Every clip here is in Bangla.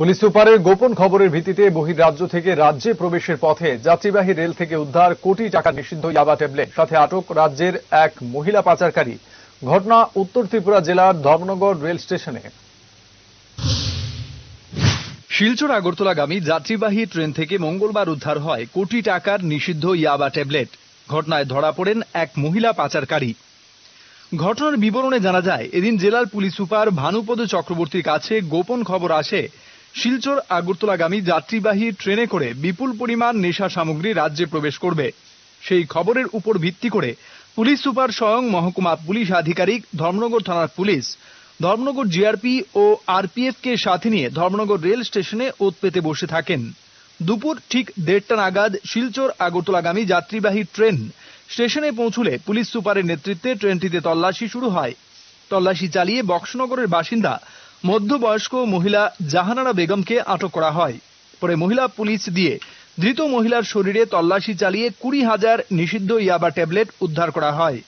পুলিশ সুপারের গোপন খবরের ভিত্তিতে বহির্রাজ্য থেকে রাজ্যে প্রবেশের পথে যাত্রীবাহী রেল থেকে উদ্ধার কোটি টাকা নিষিদ্ধ ইয়াবা ট্যাবলেট। সাথে আটক রাজ্যের এক মহিলা পাচারকারী। ঘটনা উত্তর ত্রিপুরা জেলার ধর্মনগর রেল স্টেশনে। শিলচর আগরতলাগামী যাত্রীবাহী ট্রেন থেকে মঙ্গলবার উদ্ধার হয় কোটি টাকার নিষিদ্ধ ইয়াবা ট্যাবলেট। ঘটনায় ধরা পড়েন এক মহিলা পাচারকারী। ঘটনার বিবরণে জানা যায়, এদিন জেলার পুলিশ সুপার ভানুপদ চক্রবর্তীর কাছে গোপন খবর আসে শিলচর, আগরতলাগামী যাত্রীবাহী ট্রেনে করে বিপুল পরিমাণ নেশা সামগ্রী রাজ্যে প্রবেশ করবে। সেই খবরের উপর ভিত্তি করে পুলিশ সুপার স্বয়ং মহকুমা পুলিশ আধিকারিক ধর্মনগর থানার পুলিশ, ধর্মনগর জিআরপি ও আরপিএফ কে সাথে নিয়ে ধর্মনগর রেল স্টেশনে ওত পেতে বসে থাকেন। দুপুর ঠিক দেড়টা নাগাদ শিলচর, আগরতলাগামী যাত্রীবাহী ট্রেন স্টেশনে পৌঁছলে পুলিশ সুপারের নেতৃত্বে ট্রেনটিতে তল্লাশি শুরু হয়। তল্লাশি চালিয়ে বক্সনগরের বাসিন্দা মধ্যবয়স্ক মহিলা জাহানারা বেগমকে আটক করা হয়। পরে মহিলা পুলিশ দিয়ে ধৃত মহিলার শরীরে তল্লাশি চালিয়ে কুড়ি হাজার নিষিদ্ধ ইয়াবা ট্যাবলেট উদ্ধার করা হয়।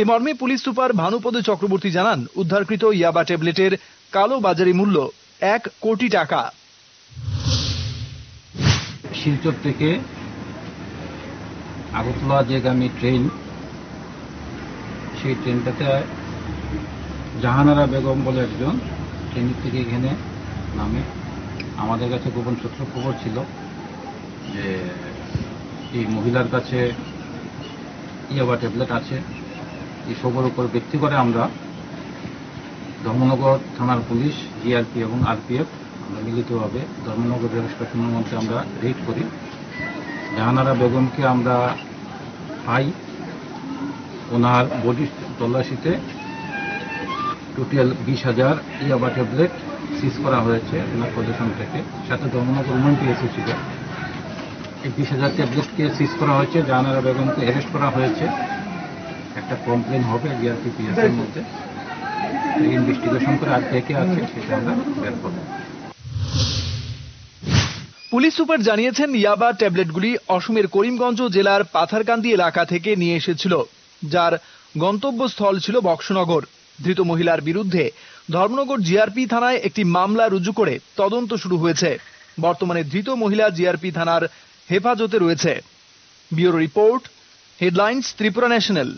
এ মর্মে পুলিশ সুপার ভানুপদ চক্রবর্তী জানান, উদ্ধারকৃত ইয়াবা ট্যাবলেটের কালো বাজারি মূল্য এক কোটি টাকা। শিলচর থেকে আগরতলা যেগামী ট্রেন, সেই ট্রেনটাতে জাহানারা বেগম বলে একজন ট্রেন থেকে এখানে নামে। আমাদের কাছে গোপন সূত্র খবর ছিল যে এই মহিলার কাছে ইয়াবা ট্যাবলেট আছে। এই সবের উপর ভিত্তি করে আমরা ধর্মনগর থানার পুলিশ জিআরপি এবং আরপিএফ, আমরা মিলিতভাবে ধর্মনগর রেল স্টেশনের মধ্যে আমরা রেড করি। জাহানারা বেগমকে আমরা পাই। ওনার বডি তল্লাশিতে টোটাল বিশ হাজার ইয়াবা ট্যাবলেট সিজ করা হয়েছে ওনার পজিশন থেকে। সাথে ধর্মনগর উমেনটি এসেছিল এই বিশ হাজার ট্যাবলেটকে সিজ করা হয়েছে জাহানারা বেগমকে অ্যারেস্ট করা হয়েছে। একটা কমপ্লেন হবে জিআরপি পিএসের মধ্যে। ইনভেস্টিগেশন করে আর কে কে আছে সেটা আমরা বের করব। পুলিশ সুপার জানিয়েছেন ইয়াবা ট্যাবলেটগুলি অসমের করিমগঞ্জ জেলার পাথারকান্দি এলাকা থেকে নিয়ে এসেছিল যার গন্তব্যস্থল ছিল বক্সনগর। ধৃত মহিলার বিরুদ্ধে ধর্মনগর জিআরপি থানায় একটি মামলা রুজু করে তদন্ত শুরু হয়েছে। বর্তমানে ধৃত মহিলা জিআরপি থানার হেফাজতে রয়েছে। Bureau report, headlines, Tripura national.